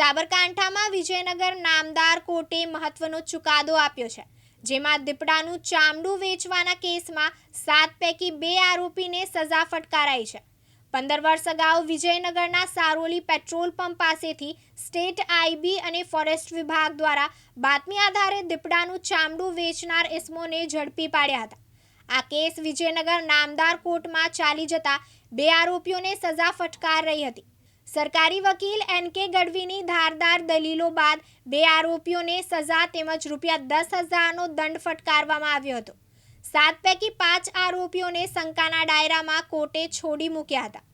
સાબરકાંઠામાં વિજયનગર નામદાર કોર્ટે મહત્વનો ચુકાદો આપ્યો છે, જેમાં દીપડાનું ચામડું વેચવાના કેસમાં સાત પૈકી બે આરોપીને સજા ફટકારાઈ છે. પંદર વર્ષ અગાઉ વિજયનગરના સારોલી પેટ્રોલ પંપ પાસેથી સ્ટેટ આઈબી અને ફોરેસ્ટ વિભાગ દ્વારા બાતમી આધારે દીપડાનું ચામડું વેચનાર ઇસમોને ઝડપી પાડ્યા હતા. આ કેસ વિજયનગર નામદાર કોર્ટમાં ચાલી જતા બે આરોપીઓને સજા ફટકાર રહી હતી. સરકારી વકીલ એન કે ગઢવીની ધારદાર દલીલો બાદ બે આરોપીઓને સજા તેમજ રૂપિયા દસ હજારનો દંડ ફટકારવામાં આવ્યો હતો. સાત પૈકી પાંચ આરોપીઓને શંકાના ડાયરામાં કોર્ટે છોડી મૂક્યા હતા.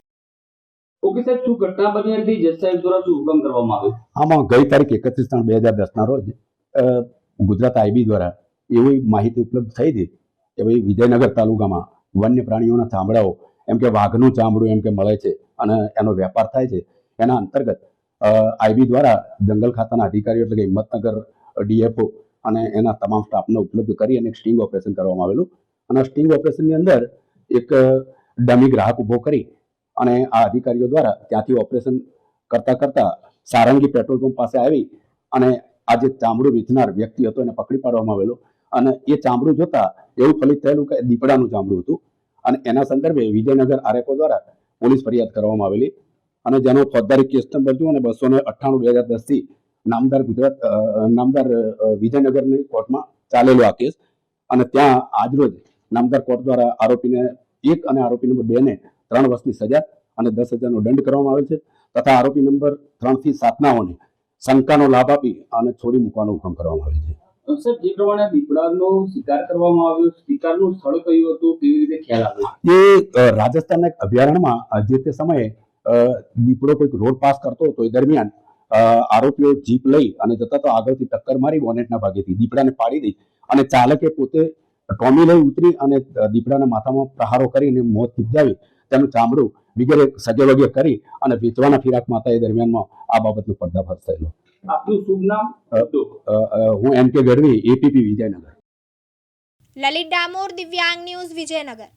ઓકે સાહેબ શું ઘટના બની હતી? જજ સાહેબ દ્વારા શું હુકમ કરવામાં આવ્યો? આમાં ગઈ તારીખ એકત્રીસ ત્રણ બે હજાર દસના રોજ ગુજરાત આઈબી દ્વારા એવી માહિતી ઉપલબ્ધ થઈ હતી કે ભાઈ વિજયનગર તાલુકામાં વન્ય પ્રાણીઓના ચામડાઓ એમ કે વાઘનું ચામડું એમ કે મળે છે અને એનો વેપાર થાય છે. એના અંતર્ગત આઈબી દ્વારા જંગલ ખાતાના અધિકારીઓ એટલે કે હિંમતનગર ડીએફઓ અને એના તમામ સ્ટાફને ઉપલબ્ધ કરી અને સ્ટિંગ ઓપરેશન કરવામાં આવેલું. અને સ્ટિંગ ઓપરેશનની અંદર એક ડમી ગ્રાહક ઊભો કરી અને આ અધિકારીઓ દ્વારા ત્યાંથી ઓપરેશન કરતા કરતા સારંગી પેટ્રોલ પંપ પાસે આવી અને આ જે ચામડું વેચનાર વ્યક્તિ હતો એને પકડી પાડવામાં આવેલો. અને એ ચામડું જોતા એવું ફલિત થયેલું કે દીપડાનું ચામડું હતું. અને એના સંદર્ભે વિજયનગર આરએફઓ દ્વારા પોલીસ ફરિયાદ કરવામાં આવેલી. અને જેનો ફોજદારી કેસ નંબર જુઓ અને બસો ને અઠ્ઠાણું, બે હજાર દસથી નામદાર ગુજરાત નામદાર વિજયનગરની કોર્ટમાં ચાલેલો આ કેસ. અને ત્યાં આજરોજ નામદાર કોર્ટ દ્વારા આરોપીને એક અને આરોપી નંબર બે ને ત્રણ વર્ષની સજા અને દસ હજારનો દંડ કરવામાં આવેલ છે. તથા આરોપી નંબર ત્રણથી સાતનાઓને શંકાનો લાભ આપી અને છોડી મૂકવાનો હુકમ કરવામાં આવેલ છે. સાહેબ જે પ્રમાણે દીપડાનો શિકાર કરવામાં આવ્યો, શિકારનું સ્થળ કયું હતું, કેવી એ રાજસ્થાનના એક અભયારણ્યમાં જે તે સમયે દીપડો કોઈક રોડ પાસ કરતો હતો એ દરમિયાન આરોપીઓ જીપ લઈ અને જતા તો આગળથી ટક્કર મારી બોનેટના ભાગેથી દીપડાને પાડી દઈ અને ચાલકે પોતે ટોમી લઈ ઉતરી અને દીપડાના માથામાં પ્રહારો કરીને મોત નિપજાવી તેનું ચામડું વગેરે સગે વગે કરી અને વેચવાના ફિરાકમાં હતા એ દરમિયાનમાં આ બાબતનો પર્દાફાશ થયેલો. આપનું શુભ નામ? હું M K Gadhvi APP Vijaynagar. Lalit Damor Divyang news Vijaynagar.